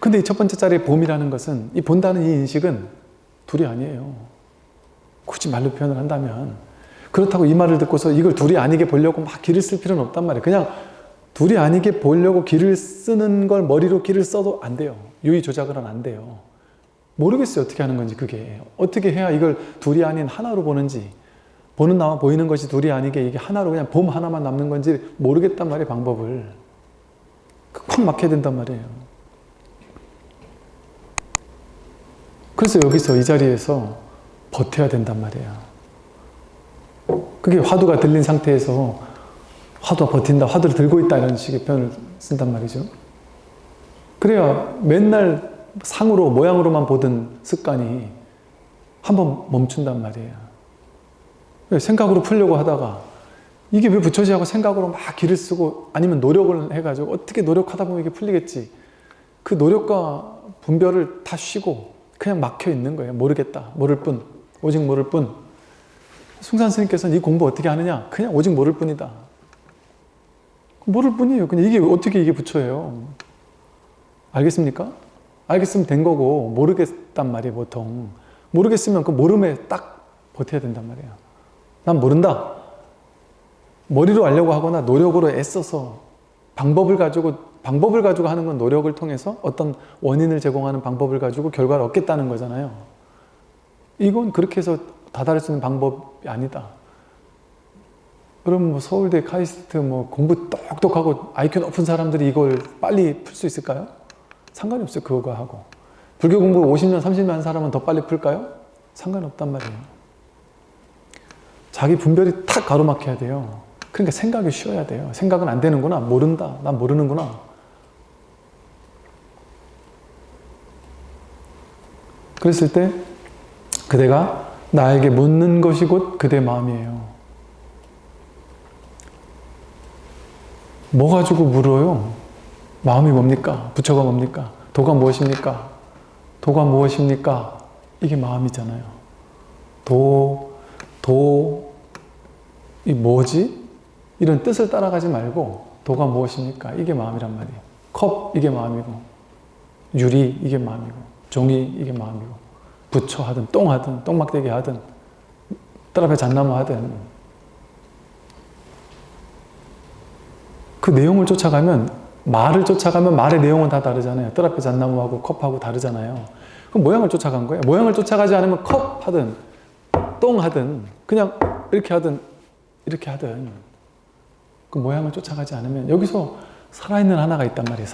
근데 이 첫 번째 자리의 봄이라는 것은 이 본다는 이 인식은 둘이 아니에요. 굳이 말로 표현을 한다면 그렇다고 이 말을 듣고서 이걸 둘이 아니게 보려고 막 길을 쓸 필요는 없단 말이에요. 그냥 둘이 아니게 보려고 길을 쓰는 걸 머리로 길을 써도 안 돼요. 유의 하면 안 돼요. 모르겠어요. 어떻게 하는 건지 그게. 어떻게 해야 이걸 둘이 아닌 하나로 보는지 보는 나와 보이는 것이 둘이 아니게 이게 하나로 그냥 봄 하나만 남는 건지 모르겠단 말이에요. 방법을. 콱 막혀야 된단 말이에요. 그래서 여기서 이 자리에서 버텨야 된단 말이에요. 그게 화두가 들린 상태에서 화두가 버틴다, 화두를 들고 있다 이런 식의 표현을 쓴단 말이죠. 그래야 맨날 상으로 모양으로만 보던 습관이 한번 멈춘단 말이에요. 왜 생각으로 풀려고 하다가 이게 왜 붙여지 하고 생각으로 막 길을 쓰고 아니면 노력을 해가지고 어떻게 노력하다 보면 이게 풀리겠지. 그 노력과 분별을 다 쉬고 그냥 막혀 있는 거예요. 모르겠다. 모를 뿐. 오직 모를 뿐. 숭산 스님께서는 이 공부 어떻게 하느냐? 그냥 오직 모를 뿐이다. 모를 뿐이에요. 그냥 이게 어떻게 이게 부처예요? 알겠습니까? 알겠으면 된 거고 모르겠단 말이에요 보통 모르겠으면 그 모름에 딱 버텨야 된단 말이에요 난 모른다 머리로 알려고 하거나 노력으로 애써서 방법을 가지고 방법을 가지고 하는 건 노력을 통해서 어떤 원인을 제공하는 방법을 가지고 결과를 얻겠다는 거잖아요 이건 그렇게 해서 다다를 수 있는 방법이 아니다 그럼 뭐 서울대 카이스트 뭐 공부 똑똑하고 IQ 높은 사람들이 이걸 빨리 풀 수 있을까요? 상관이 없어요. 그거가 하고. 불교 공부 50년, 30년 한 사람은 더 빨리 풀까요? 상관없단 말이에요. 자기 분별이 탁 가로막혀야 돼요. 그러니까 생각이 쉬어야 돼요. 생각은 안 되는구나. 모른다. 난 모르는구나. 그랬을 때 그대가 나에게 묻는 것이 곧 그대 마음이에요. 뭐 가지고 물어요? 마음이 뭡니까? 부처가 뭡니까? 도가 무엇입니까? 도가 무엇입니까? 이게 마음이잖아요. 도, 도, 이 뭐지? 이런 뜻을 따라가지 말고 도가 무엇입니까? 이게 마음이란 말이에요. 컵, 이게 마음이고, 유리, 이게 마음이고, 종이, 이게 마음이고, 부처 하든, 똥 하든, 똥막대기 하든, 뜰 앞에 잣나무 하든, 그 내용을 쫓아가면 말을 쫓아가면 말의 내용은 다 다르잖아요. 뜰 앞에 잣나무하고 컵하고 다르잖아요. 그럼 모양을 쫓아간 거예요. 모양을 쫓아가지 않으면 컵 하든 똥 하든 그냥 이렇게 하든 이렇게 하든 그 모양을 쫓아가지 않으면 여기서 살아있는 하나가 있단 말이에요.